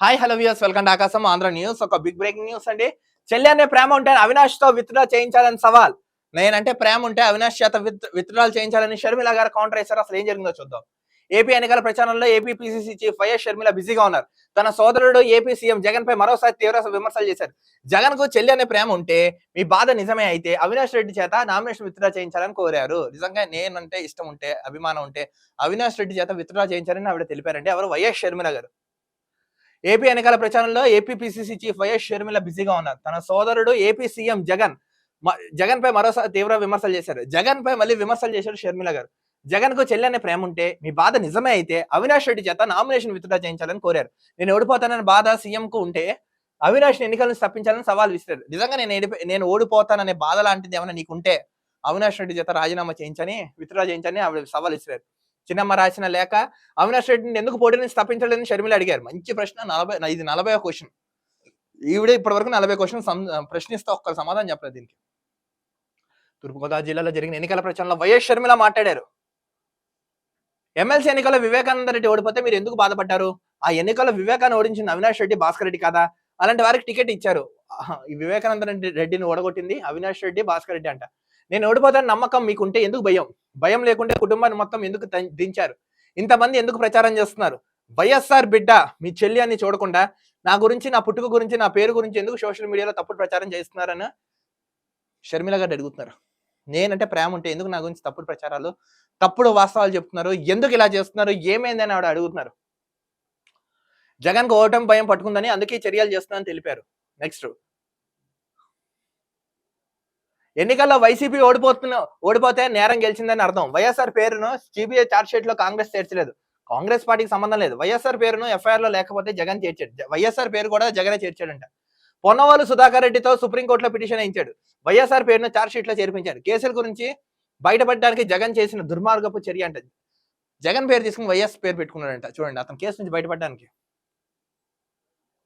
Hi hello views welcome to Aakasam Andhra news ఒక big breaking news అండి. చెల్లి అనే ప్రేమ ఉంటే అవినాష్తో విత్డ్రా చేయించాలని సవాల్. నేనంటే ప్రేమ ఉంటే అవినాష్ చేత విత్డ్రాల్ చేయించాలని షర్మిల గారు కౌంటర్ వేశారు. అసలు ఏం జరిగిందో చూద్దాం. ఏపీ ఎన్నికల ప్రచారంలో AP PCC chief YS Sharmila బిజీగా ఉన్నారు. తన సోదరుడు ఏపీ సీఎం జగన్ పై మరోసారి తీవ్ర విమర్శలు చేశారు. జగన్కు చెల్లి అనే ప్రేమ ఉంటే మీ బాధ నిజమే అయితే అవినాష్ రెడ్డి చేత నామినేషన్ విత్డ్రా చేయించాలని కోరారు. నిజంగా నేనంటే ఇష్టం ఉంటే అభిమానం ఉంటే అవినాష్ రెడ్డి చేత విత్డ్రా చేయించాలని ఆవిడ తెలిపారంటే ఎవరు? వైఎస్ షర్మిల గారు. ఏపీ ఎన్నికల ప్రచారంలో AP PCC chief YS Sharmila బిజీగా ఉన్నారు. తన సోదరుడు ఏపీ సీఎం జగన్ జగన్ పై మరోసారి తీవ్ర విమర్శలు చేశారు. జగన్ పై మళ్ళీ విమర్శలు చేశారు షర్మిల గారు. జగన్కు చెల్లెనే ప్రేమ ఉంటే మీ బాధ నిజమే అయితే అవినాష్ రెడ్డి చేత నామినేషన్ విత్డ్రా చేయించాలని కోరారు. నేను ఓడిపోతానని బాధ సీఎం కు ఉంటే అవినాష్ ఎన్నికల నుంచి తప్పించాలని సవాల్ విసిరారు. నిజంగా నేను నేను ఓడిపోతాననే బాధ లాంటిది ఏమైనా నీకుంటే అవినాష్ రెడ్డి చేత రాజీనామా చేయించని విత్డ్రా చేయించని ఆవిడ సవాల్ ఇచ్చారు చిన్నమ్మ రాసిన లేఖ అవినాష్ రెడ్డిని ఎందుకు పోటీ నుంచి తప్పించలేదని షర్మిల అడిగారు. మంచి ప్రశ్న నలభై ఇది నలభై క్వశ్చన్ ఈవిడ ఇప్పటి వరకు నలభై క్వశ్చన్ ప్రశ్నిస్తే ఒక్క సమాధానం చెప్పలేదు దీనికి. తూర్పుగోదావరి జిల్లాలో జరిగిన ఎన్నికల ప్రచారంలో వైఎస్ షర్మిల మాట్లాడారు. ఎమ్మెల్సీ ఎన్నికల్లో వివేకానంద రెడ్డి ఓడిపోతే మీరు ఎందుకు బాధపడ్డారు? ఆ ఎన్నికల్లో వివేకాన్ని ఓడించిన అవినాష్ రెడ్డి భాస్కర్ రెడ్డి కదా? అలాంటి వారికి టికెట్ ఇచ్చారు. ఆహా, ఈ వివేకానంద రెడ్డి రెడ్డిని ఓడగొట్టింది అవినాష్ రెడ్డి భాస్కర్ రెడ్డి అంట. నేను ఓడిపోతాను నమ్మకం మీకుంటే ఎందుకు భయం? భయం లేకుంటే కుటుంబాన్ని మొత్తం ఎందుకు దించారు? ఇంతమంది ఎందుకు ప్రచారం చేస్తున్నారు? వైఎస్ఆర్ బిడ్డ మీ చెల్లి అని చూడకుండా నా గురించి నా పుట్టుక గురించి నా పేరు గురించి ఎందుకు సోషల్ మీడియాలో తప్పుడు ప్రచారం చేస్తున్నారని షర్మిల గారు అడుగుతున్నారు. నేనంటే ప్రేమ ఉంటే ఎందుకు నా గురించి తప్పుడు ప్రచారాలు తప్పుడు వాస్తవాలు చెప్తున్నారు? ఎందుకు ఇలా చేస్తున్నారు? ఏమైందని ఆవిడ అడుగుతున్నారు. జగన్కు ఓటమి భయం పట్టుకుందని అందుకే చర్యలు చేస్తున్నారని తెలిపారు. నెక్స్ట్ ఎన్నికల్లో వైసీపీ ఓడిపోతున్న ఓడిపోతే నేరం గెలిచిందని అర్థం. వైఎస్ఆర్ పేరును సిబిఐ చార్జ్ షీట్లో కాంగ్రెస్ చేర్చలేదు. కాంగ్రెస్ పార్టీకి సంబంధం లేదు. వైఎస్ఆర్ పేరును ఎఫ్ఐఆర్లో లేకపోతే జగన్ చేర్చాడు. వైఎస్ఆర్ పేరు కూడా జగనే చేర్చాడంట. పొన్నవాళ్ళు సుధాకర్ రెడ్డితో సుప్రీంకోర్టులో పిటిషన్ వేయించాడు. వైఎస్ఆర్ పేరును చార్జ్ షీట్లో చేర్పించాడు. కేసుల గురించి బయటపడడానికి జగన్ చేసిన దుర్మార్గపు చర్య అంట. జగన్ పేరు తీసుకుని వైఎస్ పేరు పెట్టుకున్నాడంట. చూడండి అతను కేసు నుంచి బయటపడడానికి.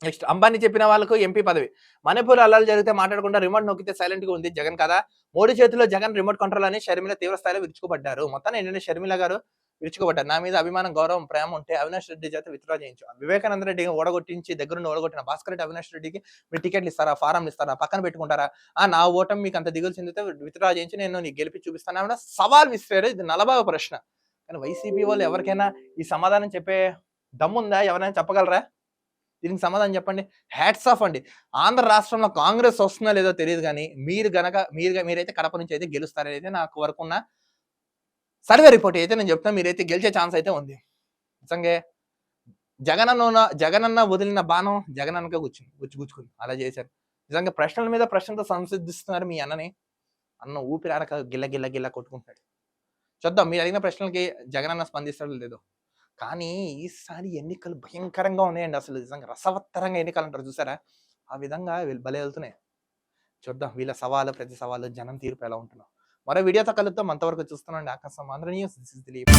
నెక్స్ట్ అంబానీ చెప్పిన వాళ్ళకు ఎంపీ పదవి. మణిపూర్ అల్లాలు జరిగితే మాట్లాడకుండా రిమోట్ నొక్కితే సైలెంట్గా ఉంది. జగన్ కదా. మోడీ చేతిలో జగన్ రిమోట్ కంట్రోల్ అని షర్మిల తీవ్ర స్థాయిలో విరుచుకుపడ్డారు. మొత్తాన్ని ఏంటంటే షర్మిల గారు విరుచుకుపడ్డారు. నా మీద అభిమానం గౌరవం ప్రేమ ఉంటే అవినాష్ రెడ్డి చేత విత్డ్రా చేయించు. వివేకానంద రెడ్డి ఓడగొట్టించి దగ్గరుండి ఓడగొట్టిన భాస్కర్ రెడ్డి అవినాష్ రెడ్డికి మీరు టికెట్లు ఇస్తారా? ఫారం ఇస్తారా? పక్కన పెట్టుకుంటారా? ఆ నా ఓటం మీకు అంత దిగులు చెందితే విత్డ్రా చేయించి నేను నీకు గెలిపి చూపిస్తాను సవాల్ విసిరారు ఇది నలభావ ప్రశ్న. కానీ వైసీపీ వాళ్ళు ఎవరికైనా ఈ సమాధానం చెప్పే దమ్ముందా? ఎవరైనా చెప్పగలరా? దీనికి సమాధానం చెప్పండి. హ్యాట్స్ ఆఫ్ అండి. ఆంధ్ర రాష్ట్రంలో కాంగ్రెస్ వస్తుందో లేదో తెలియదు కానీ మీరు గనక మీరు మీరైతే కడప నుంచి అయితే గెలుస్తారని అయితే నాకు వరకున్న సర్వే రిపోర్ట్ అయితే నేను చెప్తాను మీరైతే గెలిచే ఛాన్స్ అయితే ఉంది. నిజంగా జగనన్న జగనన్న వదిలిన బాణం జగనన్నకే కూర్చుంది గుచ్చి గుచ్చుకుంది. అలా చేశారు. నిజంగా ప్రశ్నల మీద ప్రశ్నతో సంసిద్ధిస్తున్నారు మీ అన్నని. అన్న ఊపిరాడక గిల్ల గిల్ల గిల్ల కొట్టుకుంటాడు చూద్దాం మీరు అడిగిన ప్రశ్నలకి జగనన్న స్పందిస్తాడు లేదో. కానీ ఈసారి ఎన్నికలు భయంకరంగా ఉన్నాయండి. అసలు నిజంగా రసవత్తరంగా ఎన్నికలు అంటారు చూసారా? ఆ విధంగా వీళ్ళు భలే వెళ్తున్నాయి. చూద్దాం వీళ్ళ సవాలు ప్రతి సవాలు జనం తీర్పు ఎలా ఉంటున్నాం మరో వీడియోతో కలుద్దాం. అంతవరకు చూస్తున్నాండి ఆకాశం ఆంధ్ర న్యూస్. దిలీప్.